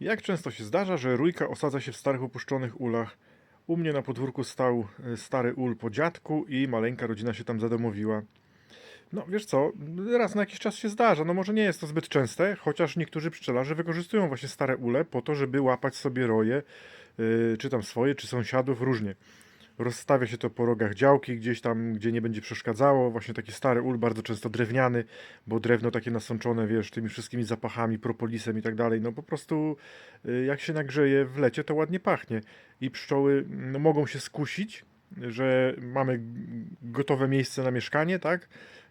Jak często się zdarza, że rójka osadza się w starych opuszczonych ulach? U mnie na podwórku stał e, stary ul po dziadku i maleńka rodzina się tam zadomowiła. No wiesz co, raz na jakiś czas się zdarza. No może nie jest to zbyt częste, chociaż niektórzy pszczelarze wykorzystują właśnie stare ule po to, żeby łapać sobie roje, yy, czy tam swoje, czy sąsiadów, różnie. Rozstawia się to po rogach działki, gdzieś tam, gdzie nie będzie przeszkadzało. Właśnie taki stary ul, bardzo często drewniany, bo drewno takie nasączone, wiesz, tymi wszystkimi zapachami, propolisem i tak dalej. No po prostu y, jak się nagrzeje w lecie, to ładnie pachnie. I pszczoły no, mogą się skusić, że mamy gotowe miejsce na mieszkanie, tak?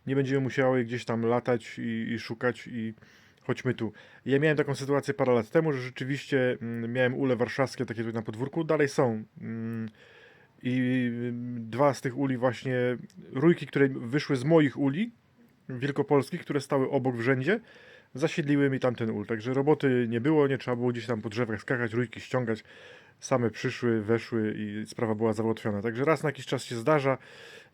Nie będziemy musiały gdzieś tam latać i, i szukać i chodźmy tu. Ja miałem taką sytuację parę lat temu, że rzeczywiście mm, miałem ule warszawskie takie tutaj na podwórku, dalej są. Mm, I mm, dwa z tych uli właśnie, rójki, które wyszły z moich uli, wielkopolskich, które stały obok w rzędzie, zasiedliły mi tamten ul. Także roboty nie było, nie trzeba było gdzieś tam po drzewach skakać, rójki ściągać. Same przyszły, weszły i sprawa była załatwiona. Także raz na jakiś czas się zdarza,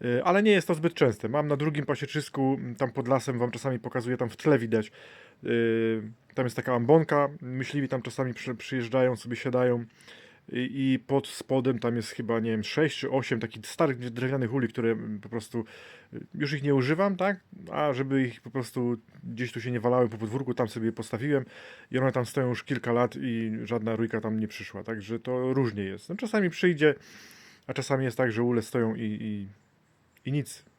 y, ale nie jest to zbyt częste. Mam na drugim pasieczysku, m, tam pod lasem, wam czasami pokazuję, tam w tle widać. y, Tam jest taka ambonka, myśliwi tam czasami przy, przyjeżdżają, sobie siadają. I, pod spodem tam jest chyba, nie wiem, 6 czy 8 takich starych drewnianych uli, które po prostu y, już ich nie używam, tak? A żeby ich po prostu gdzieś tu się nie walały po podwórku, tam sobie je postawiłem i one tam stoją już kilka lat i żadna rójka tam nie przyszła. Także to różnie jest. No, czasami przyjdzie, a czasami jest tak, że ule stoją i, i, i nic.